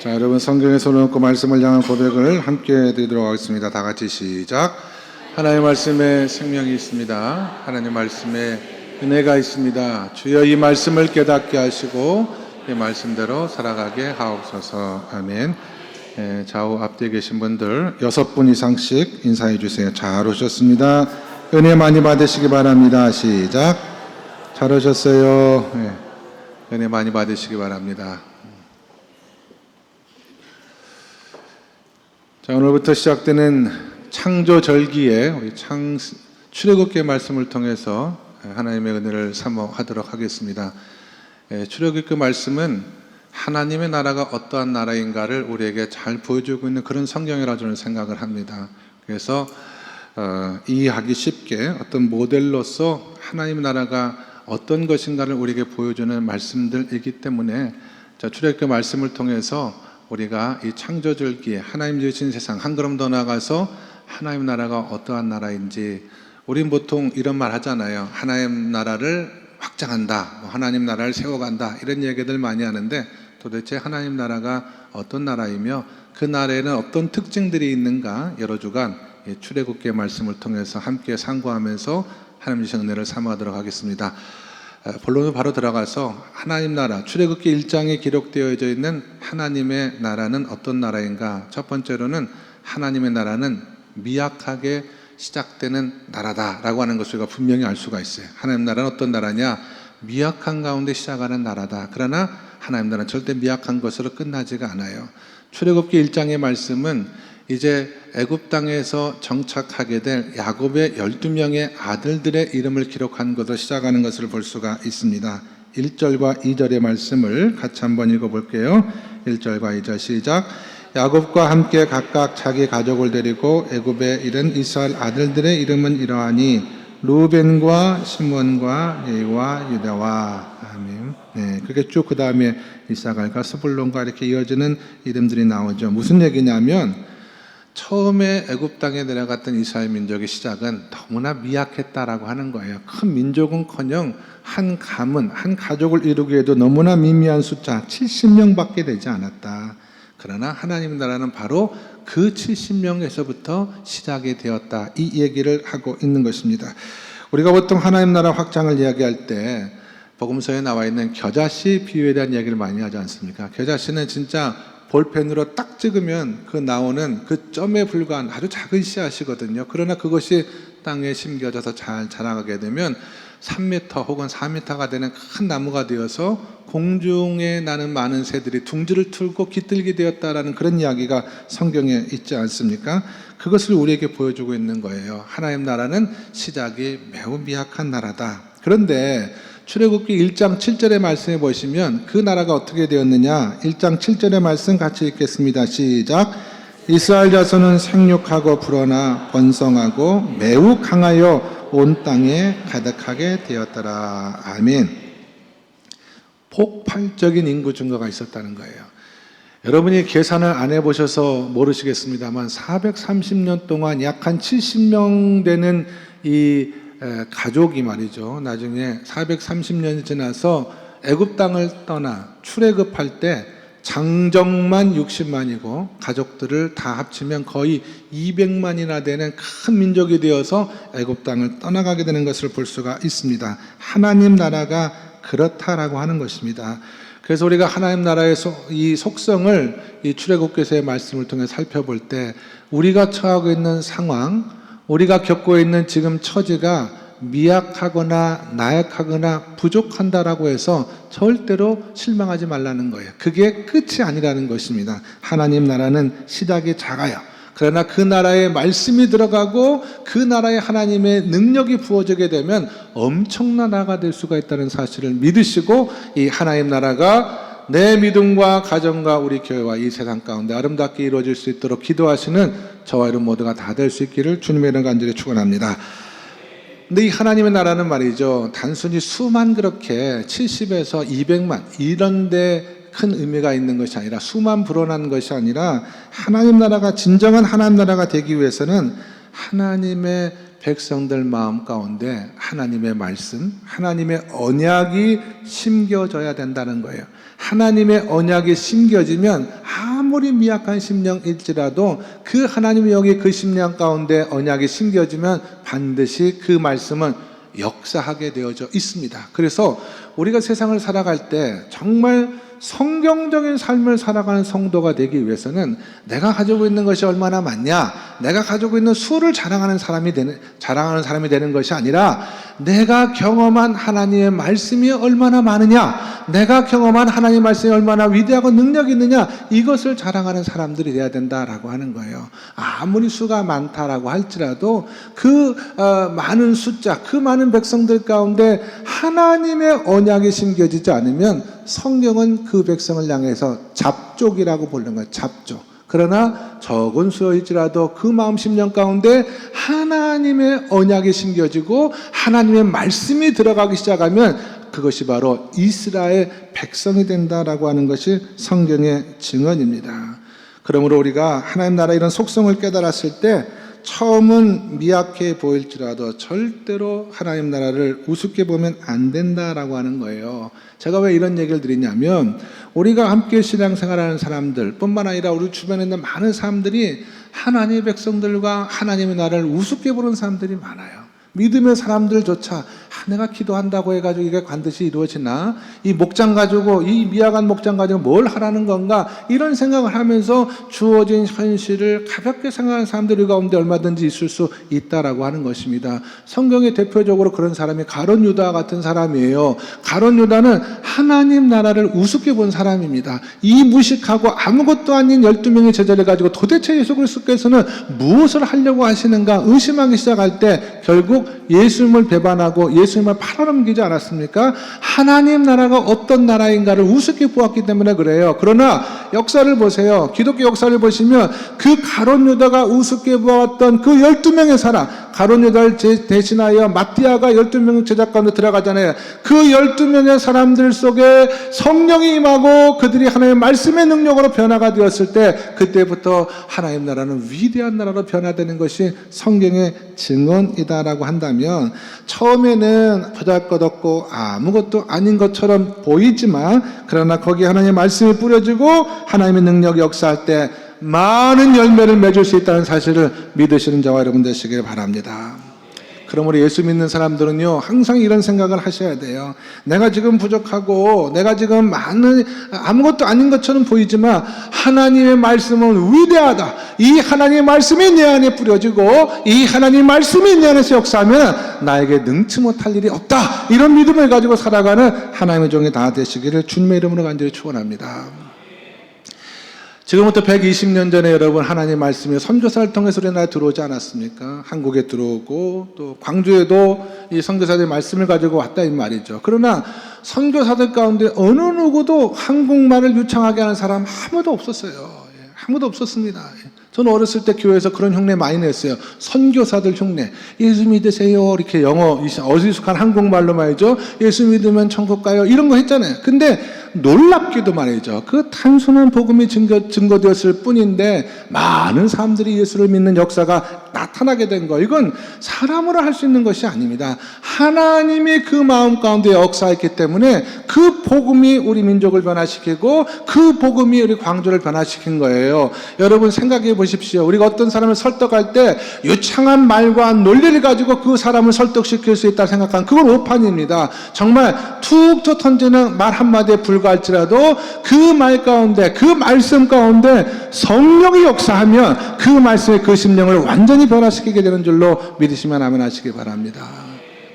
자, 여러분 성경에 손을 얹고 말씀을 향한 고백을 함께 드리도록 하겠습니다. 다 같이 시작. 하나님의 말씀에 생명이 있습니다. 하나님 말씀에 은혜가 있습니다. 주여 이 말씀을 깨닫게 하시고 이 말씀대로 살아가게 하옵소서. 아멘. 예, 좌우 앞뒤에 계신 분들 여섯 분 이상씩 인사해 주세요. 잘 오셨습니다. 은혜 많이 받으시기 바랍니다. 시작. 잘 오셨어요. 예, 은혜 많이 받으시기 바랍니다. 자, 오늘부터 시작되는 창조절기에 우리 창 출애굽기 말씀을 통해서 하나님의 은혜를 사모하도록 하겠습니다. 예, 출애굽기 말씀은 하나님의 나라가 어떠한 나라인가를 우리에게 잘 보여주고 있는 그런 성경이라 저는 생각을 합니다. 그래서 어, 이해하기 쉽게 어떤 모델로서 하나님의 나라가 어떤 것인가를 우리에게 보여주는 말씀들이기 때문에 자, 출애굽기 말씀을 통해서 우리가 이 창조절기에 하나님 지으신 세상 한 걸음 더 나가서 하나님 나라가 어떠한 나라인지 우린 보통 이런 말 하잖아요. 하나님 나라를 확장한다, 뭐 하나님 나라를 세워간다 이런 얘기들 많이 하는데 도대체 하나님 나라가 어떤 나라이며 그 나라에는 어떤 특징들이 있는가 여러 주간 이 출애굽기의 말씀을 통해서 함께 상고하면서 하나님 주신 은혜를 사모하도록 하겠습니다. 어, 본론으로 바로 들어가서 하나님 나라 출애굽기 1장에 기록되어져 있는 하나님의 나라는 어떤 나라인가? 첫 번째로는 하나님의 나라는 미약하게 시작되는 나라다라고 하는 것을 우리가 분명히 알 수가 있어요. 하나님 나라는 어떤 나라냐? 미약한 가운데 시작하는 나라다. 그러나 하나님 나라는 절대 미약한 것으로 끝나지가 않아요. 출애굽기 1장의 말씀은 이제 애굽 땅에서 정착하게 될 야곱의 12명의 아들들의 이름을 기록한 것으로 시작하는 것을 볼 수가 있습니다. 1절과 2절의 말씀을 같이 한번 읽어 볼게요. 1절과 2절 시작. 야곱과 함께 각각 자기 가족을 데리고 애굽에 이른 이스라엘 아들들의 이름은 이러하니 루벤과 시몬과 레위와 유다와 아멘. 네, 그게 쭉 그 다음에 이사갈과 스불론과 이렇게 이어지는 이름들이 나오죠. 무슨 얘기냐면 처음에 애굽 땅에 내려갔던 이스라엘 민족의 시작은 너무나 미약했다라고 하는 거예요. 큰 민족은커녕 한 가문, 한 가족을 이루기에도 너무나 미미한 숫자 70명밖에 되지 않았다. 그러나 하나님 나라는 바로 그 70명에서부터 시작이 되었다. 이 얘기를 하고 있는 것입니다. 우리가 보통 하나님 나라 확장을 이야기할 때 복음서에 나와 있는 겨자씨 비유에 대한 이야기를 많이 하지 않습니까? 겨자씨는 진짜 볼펜으로 딱 찍으면 그 나오는 그 점에 불과한 아주 작은 씨앗이거든요. 그러나 그것이 땅에 심겨져서 잘 자라가게 되면 3m 혹은 4m가 되는 큰 나무가 되어서 공중에 나는 많은 새들이 둥지를 틀고 깃들게 되었다라는 그런 이야기가 성경에 있지 않습니까? 그것을 우리에게 보여주고 있는 거예요. 하나님 나라는 시작이 매우 미약한 나라다. 그런데 출애굽기 1장 7절의 말씀에 보시면 그 나라가 어떻게 되었느냐? 1장 7절의 말씀 같이 읽겠습니다. 시작. 이스라엘 자손은 생육하고 불어나 번성하고 매우 강하여 온 땅에 가득하게 되었더라. 아멘. 폭발적인 인구 증가가 있었다는 거예요. 여러분이 계산을 안 해보셔서 모르시겠습니다만 430년 동안 약 한 70명 되는 이 가족이 말이죠. 나중에 430년이 지나서 애굽 땅을 떠나 출애굽할 때 장정만 60만이고 가족들을 다 합치면 거의 200만이나 되는 큰 민족이 되어서 애굽 땅을 떠나가게 되는 것을 볼 수가 있습니다. 하나님 나라가 그렇다라고 하는 것입니다. 그래서 우리가 하나님 나라의 이 속성을 이 출애굽기서의 말씀을 통해 살펴볼 때 우리가 처하고 있는 상황, 우리가 겪고 있는 지금 처지가 미약하거나 나약하거나 부족한다라고 해서 절대로 실망하지 말라는 거예요. 그게 끝이 아니라는 것입니다. 하나님 나라는 시작이 작아요. 그러나 그 나라에 말씀이 들어가고 그 나라에 하나님의 능력이 부어지게 되면 엄청난 나라가 될 수가 있다는 사실을 믿으시고 이 하나님 나라가 내 믿음과 가정과 우리 교회와 이 세상 가운데 아름답게 이루어질 수 있도록 기도하시는 저와 여러분 모두가 다 될 수 있기를 주님의 이름 간절히 축원합니다. 근데 이 하나님의 나라는 말이죠. 단순히 수만 그렇게 70에서 200만 이런데 큰 의미가 있는 것이 아니라 수만 불어난 것이 아니라 하나님 나라가 진정한 하나님 나라가 되기 위해서는 하나님의 백성들 마음 가운데 하나님의 말씀, 하나님의 언약이 심겨져야 된다는 거예요. 하나님의 언약이 심겨지면 아무리 미약한 심령일지라도 그 하나님의 영이 그 심령 가운데 언약이 심겨지면 반드시 그 말씀은 역사하게 되어져 있습니다. 그래서 우리가 세상을 살아갈 때 정말 성경적인 삶을 살아가는 성도가 되기 위해서는 내가 가지고 있는 것이 얼마나 많냐, 내가 가지고 있는 수를 자랑하는 사람이 되는 자랑하는 사람이 되는 것이 아니라 내가 경험한 하나님의 말씀이 얼마나 많으냐, 내가 경험한 하나님의 말씀이 얼마나 위대하고 능력이 있느냐 이것을 자랑하는 사람들이 돼야 된다라고 하는 거예요. 아무리 수가 많다라고 할지라도 그 어, 많은 숫자, 그 많은 백성들 가운데 하나님의 언약이 심겨지지 않으면 성경은 그 백성을 향해서 잡족이라고 부르는 거예요. 잡족. 그러나 적은 수일지라도 그 마음 심령 가운데 하나님의 언약이 심겨지고 하나님의 말씀이 들어가기 시작하면 그것이 바로 이스라엘 백성이 된다라고 하는 것이 성경의 증언입니다. 그러므로 우리가 하나님 나라 이런 속성을 깨달았을 때 처음은 미약해 보일지라도 절대로 하나님 나라를 우습게 보면 안 된다라고 하는 거예요. 제가 왜 이런 얘기를 드리냐면 우리가 함께 신앙생활하는 사람들 뿐만 아니라 우리 주변에 있는 많은 사람들이 하나님의 백성들과 하나님의 나라를 우습게 보는 사람들이 많아요. 믿음의 사람들조차 아, 내가 기도한다고 해가지고 이게 반드시 이루어지나 이 목장 가지고 이 미약한 목장 가지고 뭘 하라는 건가 이런 생각을 하면서 주어진 현실을 가볍게 생각하는 사람들이 가운데 얼마든지 있을 수 있다라고 하는 것입니다. 성경에 대표적으로 그런 사람이 가론 유다 같은 사람이에요. 가론 유다는 하나님 나라를 우습게 본 사람입니다. 이 무식하고 아무것도 아닌 12명의 제자를 가지고 도대체 예수 그리스도께서는 무엇을 하려고 하시는가 의심하기 시작할 때 결국 예수님을 배반하고 예수님을 팔아넘기지 않았습니까? 하나님 나라가 어떤 나라인가를 우습게 보았기 때문에 그래요. 그러나 역사를 보세요. 기독교 역사를 보시면 그 가론 유다가 우습게 보았던 그 12명의 사람, 가론 유다를 제- 대신하여 마띠아가 12명 제자 가운데 들어가잖아요. 그 12명의 사람들 속에 성령이 임하고 그들이 하나님의 말씀의 능력으로 변화가 되었을 때 그때부터 하나님 나라는 위대한 나라로 변화되는 것이 성경의 증언이다라고 한다면 처음에는 보잘것 없고 아무것도 아닌 것처럼 보이지만 그러나 거기에 하나님의 말씀이 뿌려지고 하나님의 능력이 역사할 때 많은 열매를 맺을 수 있다는 사실을 믿으시는 저와 여러분 되시길 바랍니다. 그러므로 예수 믿는 사람들은요, 항상 이런 생각을 하셔야 돼요. 내가 지금 부족하고, 내가 지금 많은, 아무것도 아닌 것처럼 보이지만, 하나님의 말씀은 위대하다. 이 하나님의 말씀이 내 안에 뿌려지고, 이 하나님의 말씀이 내 안에서 역사하면, 나에게 능치 못할 일이 없다. 이런 믿음을 가지고 살아가는 하나님의 종이 다 되시기를 주님의 이름으로 간절히 축원합니다. 지금부터 120년 전에 여러분 하나님 말씀이 선교사를 통해서 우리나라에 들어오지 않았습니까? 한국에 들어오고 또 광주에도 이 선교사들의 말씀을 가지고 왔다 이 말이죠. 그러나 선교사들 가운데 어느 누구도 한국말을 유창하게 하는 사람 아무도 없었어요. 예, 아무도 없었습니다. 예. 저는 어렸을 때 교회에서 그런 흉내 많이 냈어요. 선교사들 흉내. 예수 믿으세요. 이렇게 영어, 어리숙한 한국말로 말이죠. 예수 믿으면 천국 가요. 이런 거 했잖아요. 근데 놀랍게도 말이죠. 그 단순한 복음이 증거, 증거되었을 뿐인데 많은 사람들이 예수를 믿는 역사가 나타나게 된 거. 이건 사람으로 할 수 있는 것이 아닙니다. 하나님이 그 마음 가운데 역사했기 때문에 그 복음이 우리 민족을 변화시키고 그 복음이 우리 광주를 변화시킨 거예요. 여러분 생각해 보 십시오. 우리가 어떤 사람을 설득할 때 유창한 말과 논리를 가지고 그 사람을 설득시킬 수 있다 생각하는 그건 오판입니다. 정말 툭 던지는 말 한마디에 불과할지라도 그 말 가운데 그 말씀 가운데 성령이 역사하면 그 말씀의 그 심령을 완전히 변화시키게 되는 줄로 믿으시면 아멘 하시기 바랍니다.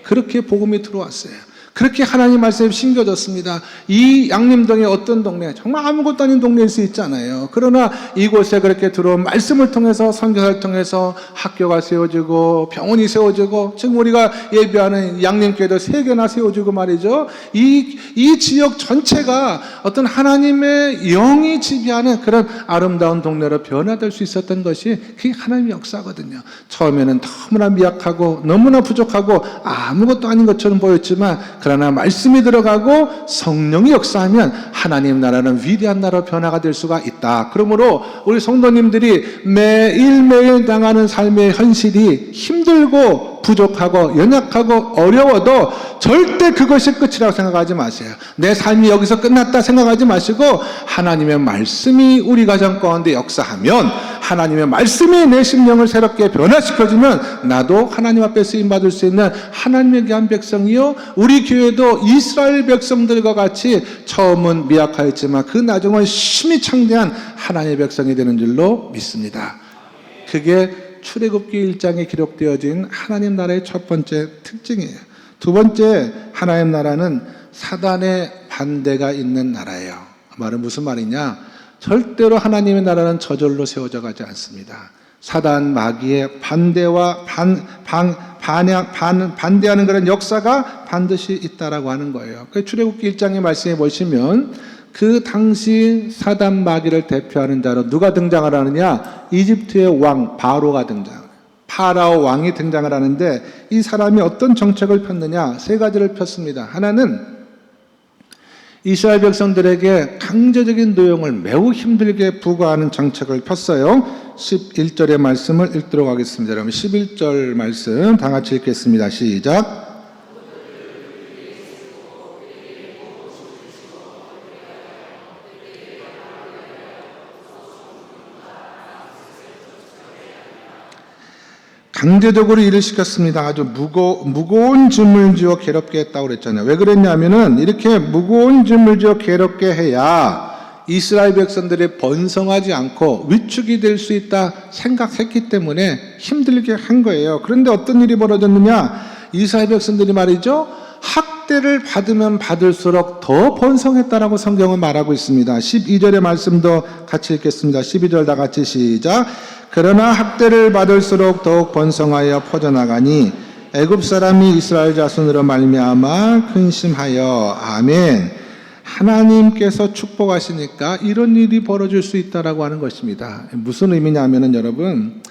그렇게 복음이 들어왔어요. 그렇게 하나님 말씀이 심겨졌습니다. 이 양림동의 어떤 동네, 정말 아무것도 아닌 동네일 수 있잖아요. 그러나 이곳에 그렇게 들어온 말씀을 통해서 선교사를 통해서 학교가 세워지고 병원이 세워지고 지금 우리가 예배하는 양림교회도 세 개나 세워지고 말이죠. 이, 이 지역 전체가 어떤 하나님의 영이 지배하는 그런 아름다운 동네로 변화될 수 있었던 것이 그게 하나님의 역사거든요. 처음에는 너무나 미약하고 너무나 부족하고 아무것도 아닌 것처럼 보였지만 그러나 말씀이 들어가고 성령이 역사하면 하나님 나라는 위대한 나라로 변화가 될 수가 있다. 그러므로 우리 성도님들이 매일매일 당하는 삶의 현실이 힘들고 부족하고 연약하고 어려워도 절대 그것이 끝이라고 생각하지 마세요. 내 삶이 여기서 끝났다 생각하지 마시고 하나님의 말씀이 우리 가정 가운데 역사하면 하나님의 말씀이 내 심령을 새롭게 변화시켜주면 나도 하나님 앞에 쓰임 받을 수 있는 하나님의 귀한 백성이요 우리 교회도 이스라엘 백성들과 같이 처음은 미약하였지만 그 나중은 심히 창대한 하나님의 백성이 되는 줄로 믿습니다. 그게 출애굽기 1장에 기록되어진 하나님 나라의 첫 번째 특징이에요. 두 번째 하나님 나라는 사단의 반대가 있는 나라예요. 말은 무슨 말이냐? 절대로 하나님의 나라는 저절로 세워져 가지 않습니다. 사단 마귀의 반대와 반, 반, 반야, 반, 반대하는 그런 역사가 반드시 있다라고 하는 거예요. 그 출애굽기 1장의 말씀에 보시면 그 당시 사단 마귀를 대표하는 자로 누가 등장을 하느냐? 이집트의 왕 바로가 등장. 파라오 왕이 등장을 하는데 이 사람이 어떤 정책을 폈느냐? 세 가지를 폈습니다. 하나는 이스라엘 백성들에게 강제적인 노용을 매우 힘들게 부과하는 정책을 폈어요. 11절의 말씀을 읽도록 하겠습니다. 여러분 11절 말씀 다 같이 읽겠습니다. 시작. 강제적으로 일을 시켰습니다. 아주 무거, 무거운 짐을 지어 괴롭게 했다고 그랬잖아요. 왜 그랬냐면은 이렇게 무거운 짐을 지어 괴롭게 해야 이스라엘 백성들이 번성하지 않고 위축이 될 수 있다 생각했기 때문에 힘들게 한 거예요. 그런데 어떤 일이 벌어졌느냐? 이스라엘 백성들이 말이죠. 학 대를 받으면 받을수록 더 번성했다라고 성경은 말하고 있습니다. 12절의 말씀도 같이 읽겠습니다. 12절 다 같이 시작. 그러나 학대를 받을수록 더욱 번성하여 퍼져나가니 애굽 사람이 이스라엘 자손으로 말미암아 근심하여 아멘. 하나님께서 축복하시니까 이런 일이 벌어질 수 있다라고 하는 것입니다. 무슨 의미냐면은 여러분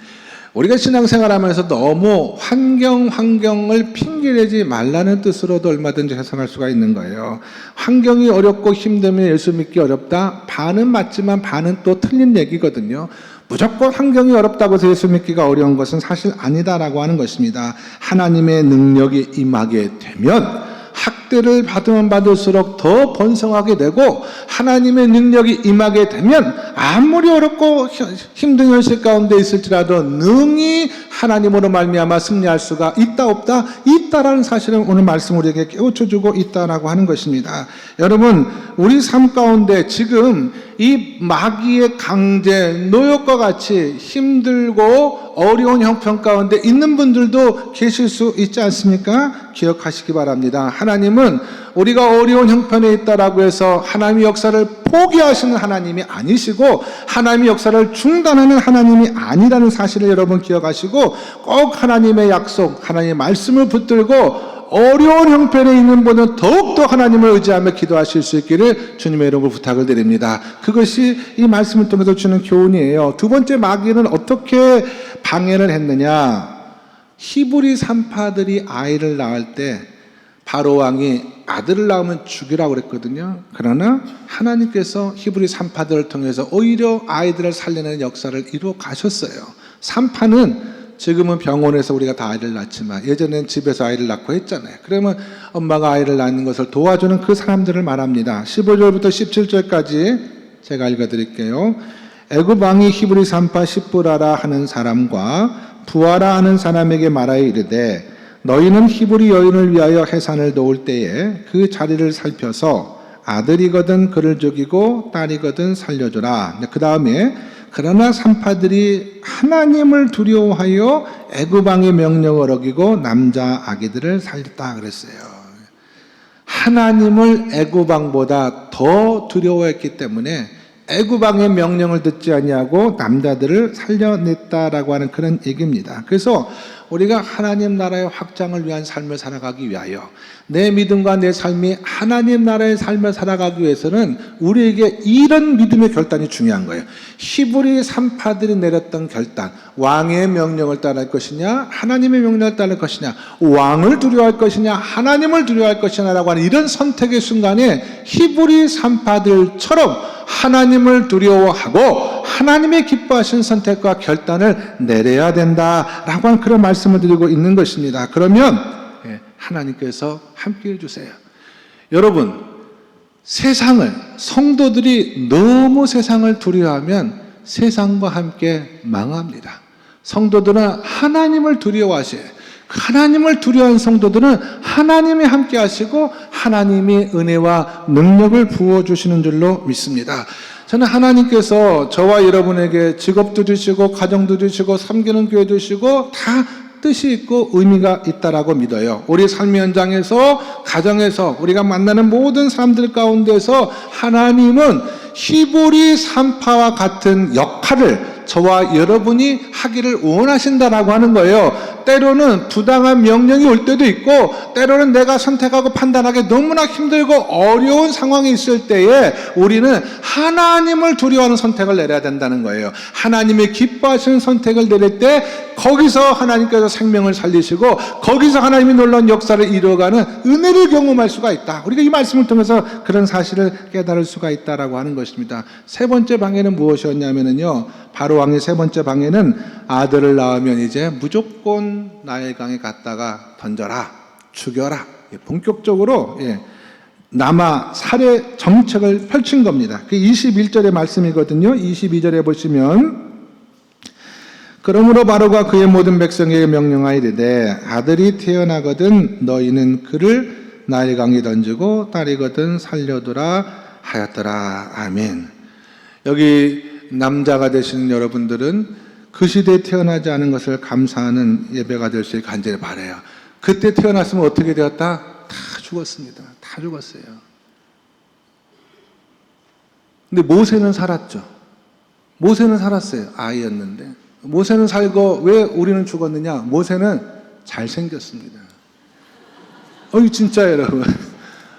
우리가 신앙생활하면서 너무 환경 환경을 핑계대지 말라는 뜻으로도 얼마든지 해석할 수가 있는 거예요. 환경이 어렵고 힘들면 예수 믿기 어렵다. 반은 맞지만 반은 또 틀린 얘기거든요. 무조건 환경이 어렵다고 해서 예수 믿기가 어려운 것은 사실 아니다라고 하는 것입니다. 하나님의 능력이 임하게 되면 학대를 받으면 받을수록 더 번성하게 되고 하나님의 능력이 임하게 되면 아무리 어렵고 힘든 현실 가운데 있을지라도 능히 하나님으로 말미암아 승리할 수가 있다 없다 있다라는 사실을 오늘 말씀 우리에게 깨우쳐 주고 있다라고 하는 것입니다. 여러분 우리 삶 가운데 지금 이 마귀의 강제 노역과 같이 힘들고 어려운 형편 가운데 있는 분들도 계실 수 있지 않습니까? 기억하시기 바랍니다. 하나님은 우리가 어려운 형편에 있다라고 해서 하나님의 역사를 포기하시는 하나님이 아니시고 하나님의 역사를 중단하는 하나님이 아니라는 사실을 여러분 기억하시고 꼭 하나님의 약속, 하나님의 말씀을 붙들고 어려운 형편에 있는 분은 더욱더 하나님을 의지하며 기도하실 수 있기를 주님의 이름으로 부탁을 드립니다. 그것이 이 말씀을 통해서 주는 교훈이에요. 두 번째 마귀는 어떻게 방해를 했느냐? 히브리 산파들이 아이를 낳을 때 바로 왕이 아들을 낳으면 죽이라고 그랬거든요. 그러나 하나님께서 히브리 산파들을 통해서 오히려 아이들을 살리는 역사를 이루어 가셨어요. 산파는 지금은 병원에서 우리가 다 아이를 낳지만 예전엔 집에서 아이를 낳고 했잖아요. 그러면 엄마가 아이를 낳는 것을 도와주는 그 사람들을 말합니다. 15절부터 17절까지 제가 읽어 드릴게요. 애굽 왕이 히브리 산파 십부라라 하는 사람과 부하라 하는 사람에게 말하여 이르되 너희는 히브리 여인을 위하여 해산을 놓을 때에 그 자리를 살펴서 아들이거든 그를 죽이고 딸이거든 살려줘라. 그 다음에 그러나 산파들이 하나님을 두려워하여 애굽 왕의 명령을 어기고 남자 아기들을 살렸다 그랬어요. 하나님을 애굽 왕보다 더 두려워했기 때문에 애굽 왕의 명령을 듣지 아니하고 남자들을 살려냈다라고 하는 그런 얘기입니다. 그래서 우리가 하나님 나라의 확장을 위한 삶을 살아가기 위하여 내 믿음과 내 삶이 하나님 나라의 삶을 살아가기 위해서는 우리에게 이런 믿음의 결단이 중요한 거예요. 히브리 산파들이 내렸던 결단, 왕의 명령을 따를 것이냐, 하나님의 명령을 따를 것이냐, 왕을 두려워할 것이냐, 하나님을 두려워할 것이냐라고 하는 이런 선택의 순간에 히브리 산파들처럼 하나님을 두려워하고 하나님의 기뻐하신 선택과 결단을 내려야 된다라고 하는 그런 말씀을 드리고 있는 것입니다. 그러면 예, 하나님께서 함께 해주세요. 여러분, 세상을, 성도들이 너무 세상을 두려워하면 세상과 함께 망합니다. 성도들은 하나님을 두려워하셔요. 그 하나님을 두려워하는 성도들은 하나님이 함께 하시고 하나님이 은혜와 능력을 부어 주시는 줄로 믿습니다. 저는 하나님께서 저와 여러분에게 직업도 주시고 가정도 주시고 섬기는 교회도 주시고 다 뜻이 있고 의미가 있다라고 믿어요. 우리 삶의 현장에서 가정에서 우리가 만나는 모든 사람들 가운데서 하나님은 히브리 산파와 같은 역할을 저와 여러분이 하기를 원하신다라고 하는 거예요. 때로는 부당한 명령이 올 때도 있고, 때로는 내가 선택하고 판단하기 너무나 힘들고 어려운 상황이 있을 때에 우리는 하나님을 두려워하는 선택을 내려야 된다는 거예요. 하나님의 기뻐하시는 선택을 내릴 때 거기서 하나님께서 생명을 살리시고 거기서 하나님이 놀라운 역사를 이루어가는 은혜를 경험할 수가 있다. 우리가 이 말씀을 통해서 그런 사실을 깨달을 수가 있다라고 하는 것입니다. 세 번째 방해는 무엇이었냐면요. 바로 왕의 세 번째 방해는 아들을 낳으면 이제 무조건 나일 강에 갔다가 던져라, 죽여라. 예, 본격적으로 예, 남아 살해 정책을 펼친 겁니다. 그 21절의 말씀이거든요. 22절에 보시면 그러므로 바로가 그의 모든 백성에게 명령하이르되 아들이 태어나거든 너희는 그를 나일강에 던지고 딸이거든 살려두라 하였더라. 아멘. 여기 남자가 되시는 여러분들은 그 시대에 태어나지 않은 것을 감사하는 예배가 될 수 있게 간절히 바래요. 그때 태어났으면 어떻게 되었다? 다 죽었습니다. 다 죽었어요. 근데 모세는 살았죠. 모세는 살았어요. 아이였는데. 모세는 살고 왜 우리는 죽었느냐? 모세는 잘생겼습니다. 어이 진짜 여러분.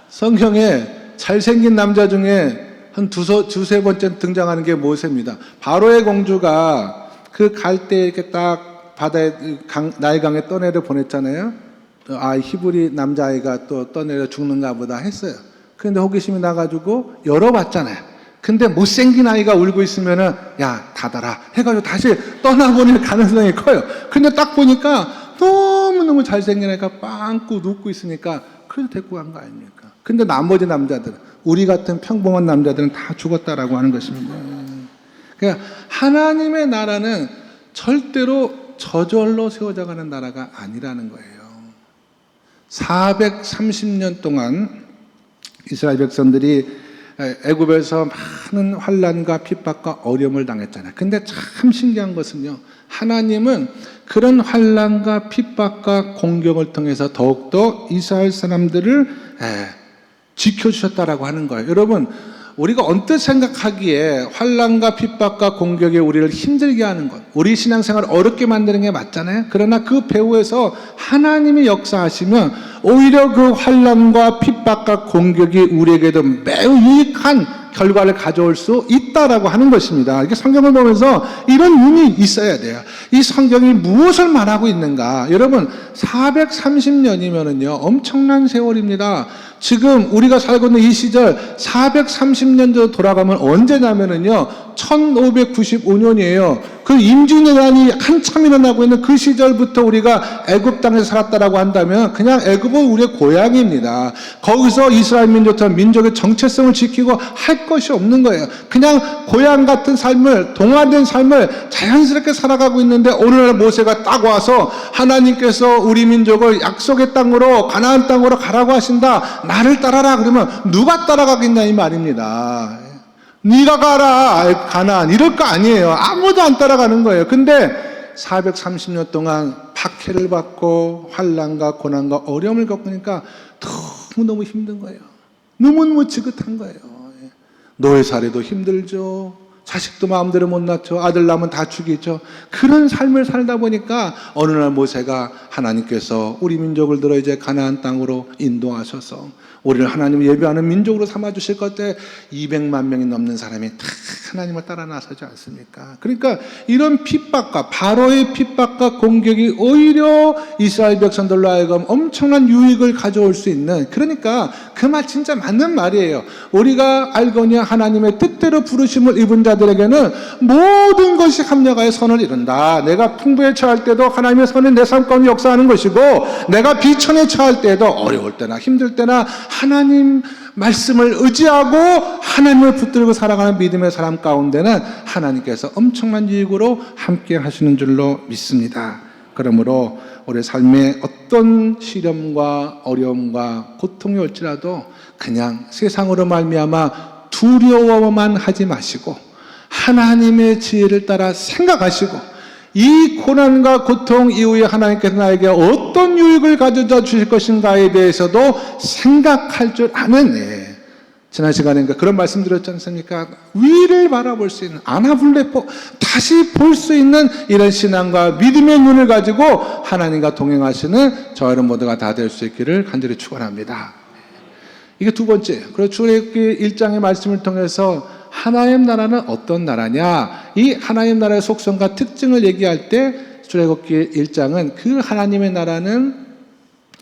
성경에 잘생긴 남자 중에 한 두서, 두세 번째 등장하는 게 모세입니다. 바로의 공주가 그 갈 때 이렇게 딱 바다에 강, 나일강에 떠내려 보냈잖아요. 아 히브리 남자아이가 또 떠내려 죽는가 보다 했어요. 그런데 호기심이 나가지고 열어봤잖아요. 근데 못생긴 아이가 울고 있으면은 야 닫아라 해가지고 다시 떠나보낼 가능성이 커요. 근데 딱 보니까 너무너무 잘생긴 아이가 빵꾸 눕고 있으니까 그래도 데리고 간 거 아닙니까? 근데 나머지 남자들 우리 같은 평범한 남자들은 다 죽었다라고 하는 것입니다. 그러니까 하나님의 나라는 절대로 저절로 세워져가는 나라가 아니라는 거예요. 430년 동안 이스라엘 백성들이 애굽에서 많은 환란과 핍박과 어려움을 당했잖아요. 근데 참 신기한 것은요. 하나님은 그런 환란과 핍박과 공격을 통해서 더욱더 이스라엘 사람들을 지켜주셨다라고 하는 거예요. 여러분, 우리가 언뜻 생각하기에 환란과 핍박과 공격에 우리를 힘들게 하는 것, 우리 신앙생활을 어렵게 만드는 게 맞잖아요. 그러나 그 배후에서 하나님이 역사하시면 오히려 그 환란과 핍박과 공격이 우리에게도 매우 유익한 결과를 가져올 수 있다라고 하는 것입니다. 이게 성경을 보면서 이런 눈이 있어야 돼요. 이 성경이 무엇을 말하고 있는가? 여러분, 430년이면은요, 엄청난 세월입니다. 지금 우리가 살고 있는 이 시절 430년도 돌아가면 언제냐면은요, 1595년이에요. 그 임진왜란이 한참 일어나고 있는 그 시절부터 우리가 애굽 땅에서 살았다라고 한다면 그냥 애굽은 우리의 고향입니다. 거기서 이스라엘 민족처럼 민족의 정체성을 지키고 할 것이 없는 거예요. 그냥 고향 같은 삶을 동화된 삶을 자연스럽게 살아가고 있는데 오늘날 모세가 딱 와서 하나님께서 우리 민족을 약속의 땅으로 가나안 땅으로 가라고 하신다. 나를 따라라 그러면 누가 따라가겠냐 이 말입니다. 네가 가라 가나안 이럴 거 아니에요. 아무도 안 따라가는 거예요. 근데 430년 동안 박해를 받고 환란과 고난과 어려움을 겪으니까 너무너무 힘든 거예요. 너무너무 지긋한 거예요. 노예 살이도 힘들죠. 자식도 마음대로 못 낳죠. 아들 낳으면 다 죽이죠. 그런 삶을 살다 보니까 어느 날 모세가 하나님께서 우리 민족을 들어 이제 가나안 땅으로 인도하셔서 우리를 하나님 예배하는 민족으로 삼아 주실 것때 200만 명이 넘는 사람이 다 하나님을 따라 나서지 않습니까? 그러니까 이런 핍박과 바로의 핍박과 공격이 오히려 이스라엘 백성들로 하여금 엄청난 유익을 가져올 수 있는 그러니까 그 말 진짜 맞는 말이에요. 우리가 알거니와 하나님의 뜻대로 부르심을 입은 자 자들에게는 모든 것이 합력하여 선을 이룬다. 내가 풍부에 처할 때도 하나님의 선이 내삶 가운데 역사하는 것이고 내가 비천에 처할 때도 어려울 때나 힘들 때나 하나님 말씀을 의지하고 하나님을 붙들고 살아가는 믿음의 사람 가운데는 하나님께서 엄청난 유익으로 함께 하시는 줄로 믿습니다. 그러므로 우리 삶에 어떤 시련과 어려움과 고통이 올지라도 그냥 세상으로 말미암아 두려워만 하지 마시고 하나님의 지혜를 따라 생각하시고 이 고난과 고통 이후에 하나님께서 나에게 어떤 유익을 가져다 주실 것인가에 대해서도 생각할 줄 아는 예. 지난 시간에 그런 말씀 드렸지 않습니까? 위를 바라볼 수 있는 아나블레 다시 볼 수 있는 이런 신앙과 믿음의 눈을 가지고 하나님과 동행하시는 저 여러분 모두가 다 될 수 있기를 간절히 축원합니다. 이게 두 번째. 그리고 출애굽기 1장의 말씀을 통해서 하나님 나라는 어떤 나라냐? 이 하나님 나라의 속성과 특징을 얘기할 때 출애굽기 1장은 그 하나님의 나라는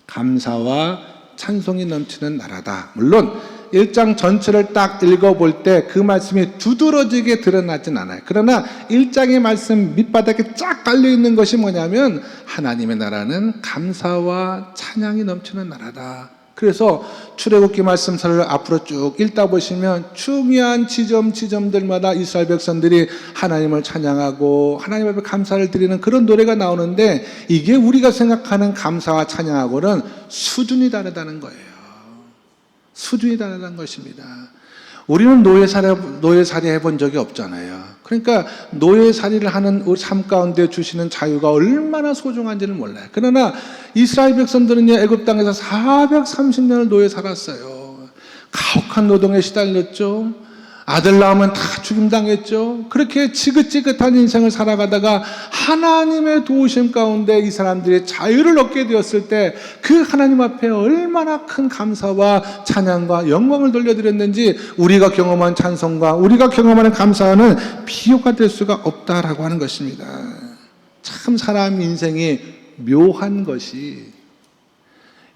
감사와 찬송이 넘치는 나라다. 물론 1장 전체를 딱 읽어볼 때 그 말씀이 두드러지게 드러나진 않아요. 그러나 1장의 말씀 밑바닥에 쫙 깔려 있는 것이 뭐냐면 하나님의 나라는 감사와 찬양이 넘치는 나라다. 그래서 출애굽기 말씀서를 앞으로 쭉 읽다 보시면 중요한 지점 지점들마다 이스라엘 백성들이 하나님을 찬양하고 하나님 앞에 감사를 드리는 그런 노래가 나오는데 이게 우리가 생각하는 감사와 찬양하고는 수준이 다르다는 거예요. 수준이 다르다는 것입니다. 우리는 노예살이, 노예살이 해본 적이 없잖아요. 그러니까 노예살이를 하는 삶 가운데 주시는 자유가 얼마나 소중한지를 몰라요. 그러나 이스라엘 백성들은요, 애굽 땅에서 430년을 노예 살았어요. 가혹한 노동에 시달렸죠. 아들 낳으면 다 죽임당했죠. 그렇게 지긋지긋한 인생을 살아가다가 하나님의 도우심 가운데 이 사람들이 자유를 얻게 되었을 때 그 하나님 앞에 얼마나 큰 감사와 찬양과 영광을 돌려드렸는지 우리가 경험한 찬송과 우리가 경험하는 감사는 비교가 될 수가 없다라고 하는 것입니다. 참 사람 인생이 묘한 것이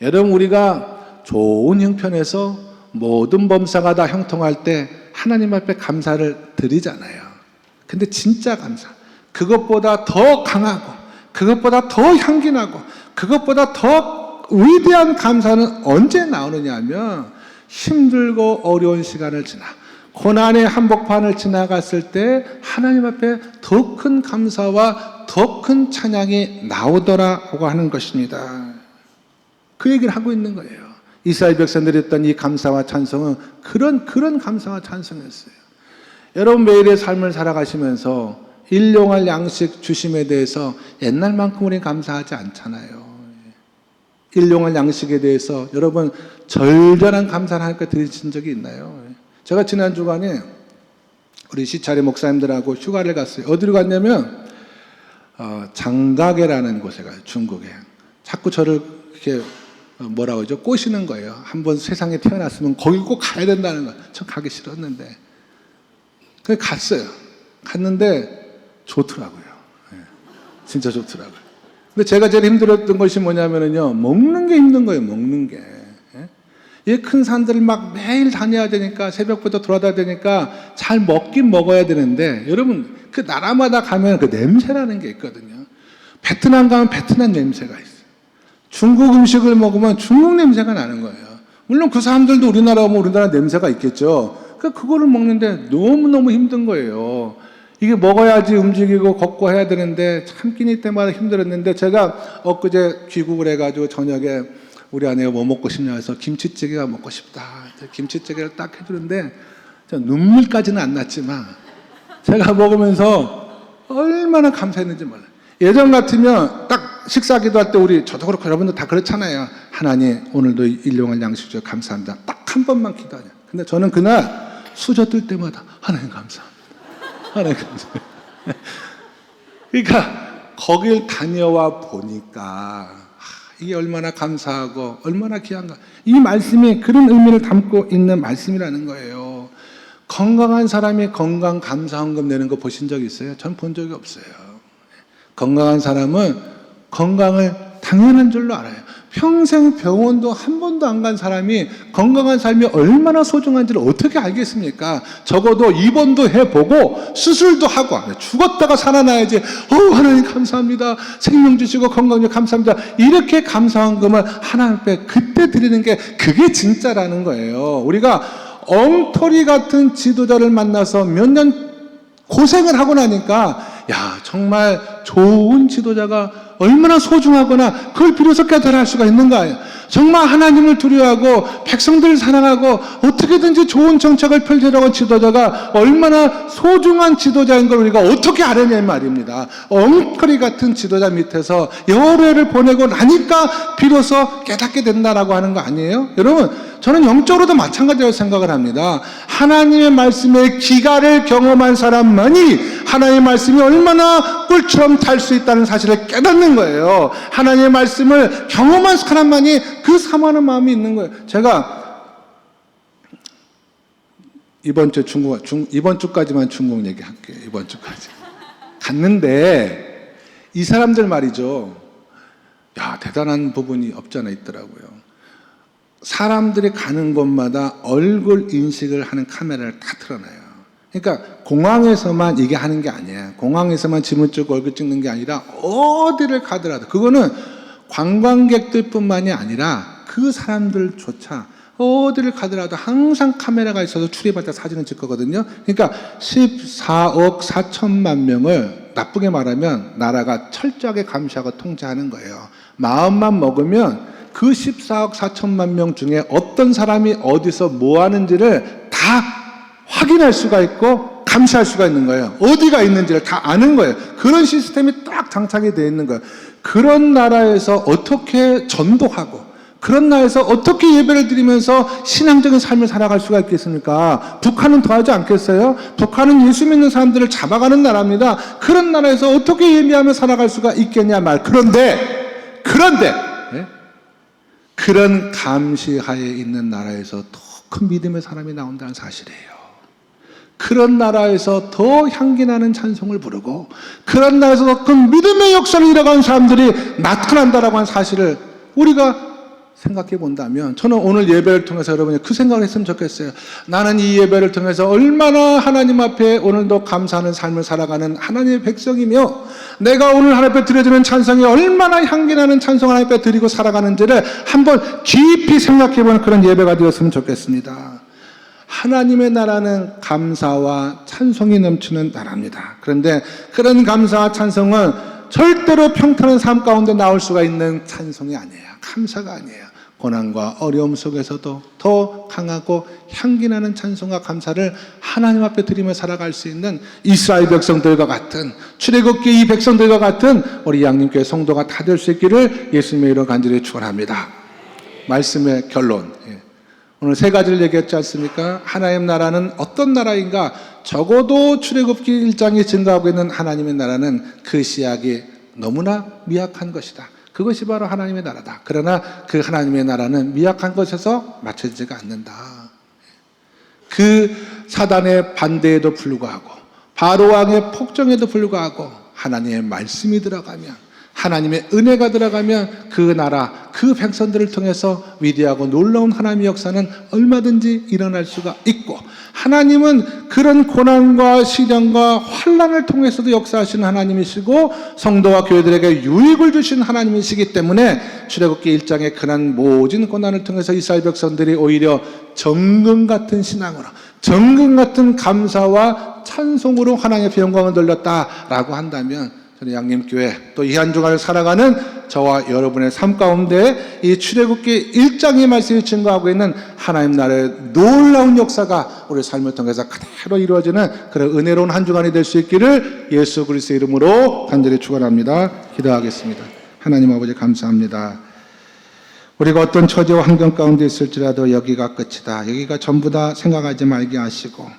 여러분 우리가 좋은 형편에서 모든 범사가 다 형통할 때 하나님 앞에 감사를 드리잖아요. 근데 진짜 감사. 그것보다 더 강하고, 그것보다 더 향기나고, 그것보다 더 위대한 감사는 언제 나오느냐 하면 힘들고 어려운 시간을 지나, 고난의 한복판을 지나갔을 때 하나님 앞에 더 큰 감사와 더 큰 찬양이 나오더라고 하는 것입니다. 그 얘기를 하고 있는 거예요. 이스라엘 백성들이 했던 이 감사와 찬송은 그런 그런 감사와 찬송이었어요. 여러분 매일의 삶을 살아가시면서 일용할 양식 주심에 대해서 옛날만큼 우리 감사하지 않잖아요. 일용할 양식에 대해서 여러분 절절한 감사를 하니까 드리신 적이 있나요? 제가 지난 주간에 우리 시차리 목사님들하고 휴가를 갔어요. 어디로 갔냐면 어, 장가게라는 곳에 가요. 중국에. 자꾸 저를 이렇게 어, 뭐라고 하죠? 꼬시는 거예요. 한번 세상에 태어났으면 거기 꼭 가야 된다는 거. 전 가기 싫었는데. 그래 갔어요. 갔는데 좋더라고요. 예. 진짜 좋더라고요. 근데 제가 제일 힘들었던 것이 뭐냐면요. 먹는 게 힘든 거예요. 먹는 게. 예? 이큰 산들을 막 매일 다녀야 되니까 새벽부터 돌아다야 되니까 잘 먹긴 먹어야 되는데 여러분 그 나라마다 가면 그 냄새라는 게 있거든요. 베트남 가면 베트남 냄새가 있어요. 중국 음식을 먹으면 중국 냄새가 나는 거예요. 물론 그 사람들도 우리나라 오면 우리나라 냄새가 있겠죠. 그 그거를 먹는데 너무 너무 힘든 거예요. 이게 먹어야지 움직이고 걷고 해야 되는데 참 끼니 때마다 힘들었는데 제가 엊그제 귀국을 해가지고 저녁에 우리 아내가 뭐 먹고 싶냐 해서 김치찌개가 먹고 싶다. 김치찌개를 딱 해주는데 눈물까지는 안 났지만 제가 먹으면서 얼마나 감사했는지 몰라요. 예전 같으면 딱 식사 기도할 때 우리 저도 그렇고 여러분들 다 그렇잖아요. 하나님 오늘도 일용할 양식 주여 감사합니다. 딱 한 번만 기도하냐. 근데 저는 그날 수저 뜰 때마다 하나님 감사합니다. 하나님 감사합니다. 그러니까 거길 다녀와 보니까 이게 얼마나 감사하고 얼마나 귀한가. 이 말씀이 그런 의미를 담고 있는 말씀이라는 거예요. 건강한 사람이 건강 감사헌금 내는 거 보신 적 있어요? 전 본 적이 없어요. 건강한 사람은 건강을 당연한 줄로 알아요. 평생 병원도 한 번도 안 간 사람이 건강한 삶이 얼마나 소중한지를 어떻게 알겠습니까? 적어도 입원도 해보고 수술도 하고 죽었다가 살아나야지. 어 하나님 감사합니다. 생명 주시고 건강 주시고 감사합니다. 이렇게 감사한 금을 하나님 앞에 그때 드리는 게 그게 진짜라는 거예요. 우리가 엉터리 같은 지도자를 만나서 몇 년 고생을 하고 나니까 야 정말 좋은 지도자가 얼마나 소중하거나 그걸 비로소 깨달을 수가 있는가 정말 하나님을 두려워하고 백성들을 사랑하고 어떻게든지 좋은 정책을 펼쳐나간 지도자가 얼마나 소중한 지도자인 걸 우리가 어떻게 알았냐 이 말입니다 엉터리 같은 지도자 밑에서 여러 해를 보내고 나니까 비로소 깨닫게 된다라고 하는 거 아니에요? 여러분 저는 영적으로도 마찬가지라고 생각을 합니다. 하나님의 말씀의 기가를 경험한 사람만이 하나님의 말씀이 얼마나 꿀처럼 탈 수 있다는 사실을 깨닫는 거예요. 하나님의 말씀을 경험한 사람만이 그 사모하는 마음이 있는 거예요. 제가 이번 주 중국 중 이번 주까지만 중국 얘기할게요. 이번 주까지 갔는데 이 사람들 말이죠. 야 대단한 부분이 없잖아 있더라고요. 사람들이 가는 곳마다 얼굴 인식을 하는 카메라를 다 틀어놔요. 그러니까 공항에서만 이게 하는 게 아니야. 공항에서만 지문 찍고 얼굴 찍는 게 아니라 어디를 가더라도 그거는 관광객들뿐만이 아니라 그 사람들조차 어디를 가더라도 항상 카메라가 있어서 출입할 때 사진을 찍거든요. 그러니까 14억 4천만 명을 나쁘게 말하면 나라가 철저하게 감시하고 통제하는 거예요. 마음만 먹으면 그 14억 4천만 명 중에 어떤 사람이 어디서 뭐 하는지를 다 확인할 수가 있고 감시할 수가 있는 거예요. 어디가 있는지를 다 아는 거예요. 그런 시스템이 딱 장착이 되어 있는 거예요. 그런 나라에서 어떻게 전도하고 그런 나라에서 어떻게 예배를 드리면서 신앙적인 삶을 살아갈 수가 있겠습니까? 북한은 더하지 않겠어요? 북한은 예수 믿는 사람들을 잡아가는 나라입니다. 그런 나라에서 어떻게 예배하며 살아갈 수가 있겠냐 말. 그런데, 그런데, 예? 그런 감시하에 있는 나라에서 더 큰 믿음의 사람이 나온다는 사실이에요. 그런 나라에서 더 향기나는 찬송을 부르고 그런 나라에서 더 큰 믿음의 역사를 이뤄간 사람들이 나타난다라고 하는 사실을 우리가 생각해 본다면 저는 오늘 예배를 통해서 여러분이 그 생각을 했으면 좋겠어요. 나는 이 예배를 통해서 얼마나 하나님 앞에 오늘도 감사하는 삶을 살아가는 하나님의 백성이며 내가 오늘 하나님 앞에 드려지는 찬송이 얼마나 향기나는 찬송을 하나님 앞에 드리고 살아가는지를 한번 깊이 생각해 보는 그런 예배가 되었으면 좋겠습니다. 하나님의 나라는 감사와 찬송이 넘치는 나라입니다. 그런데 그런 감사와 찬송은 절대로 평탄한 삶 가운데 나올 수가 있는 찬송이 아니에요. 감사가 아니에요. 고난과 어려움 속에서도 더 강하고 향기나는 찬송과 감사를 하나님 앞에 드리며 살아갈 수 있는 이스라엘 백성들과 같은 출애굽기 이 백성들과 같은 우리 양님교회 성도가 다 될 수 있기를 예수님의 이름으로 간절히 축원합니다. 말씀의 결론. 예. 오늘 세 가지를 얘기했지 않습니까? 하나님 나라는 어떤 나라인가? 적어도 출애굽기 1장이 증가하고 있는 하나님의 나라는 그 시약이 너무나 미약한 것이다. 그것이 바로 하나님의 나라다. 그러나 그 하나님의 나라는 미약한 것에서 맞춰지지가 않는다. 그 사단의 반대에도 불구하고 바로왕의 폭정에도 불구하고 하나님의 말씀이 들어가면 하나님의 은혜가 들어가면 그 나라, 그 백성들을 통해서 위대하고 놀라운 하나님의 역사는 얼마든지 일어날 수가 있고 하나님은 그런 고난과 시련과 환란을 통해서도 역사하시는 하나님이시고 성도와 교회들에게 유익을 주신 하나님이시기 때문에 출애굽기 1장의 그런 모진 고난을 통해서 이스라엘 백성들이 오히려 정금 같은 신앙으로 정금 같은 감사와 찬송으로 하나님의 영광을 돌렸다라고 한다면 저는 양림교회 또 이한 주간을 살아가는 저와 여러분의 삶 가운데 이 출애굽기 1장의 말씀이 증거하고 있는 하나님 나라의 놀라운 역사가 우리 삶을 통해서 그대로 이루어지는 그런 은혜로운 한 주간이 될 수 있기를 예수 그리스도 이름으로 간절히 축원합니다. 기도하겠습니다. 하나님 아버지 감사합니다. 우리가 어떤 처지와 환경 가운데 있을지라도 여기가 끝이다. 여기가 전부 다 생각하지 말게 하시고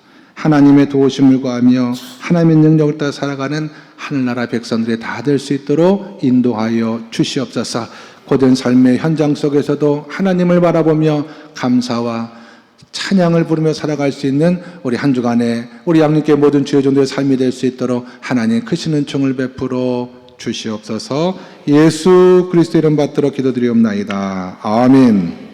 하나님의 도우심을 구하며 하나님의 능력을 따라 살아가는 하늘나라 백성들이 다 될 수 있도록 인도하여 주시옵소서. 고된 삶의 현장 속에서도 하나님을 바라보며 감사와 찬양을 부르며 살아갈 수 있는 우리 한 주간에 우리 양님께 모든 주여 종들의 삶이 될 수 있도록 하나님 크신 은총을 베풀어 주시옵소서. 예수 그리스도 이름 받들어 기도드리옵나이다. 아멘.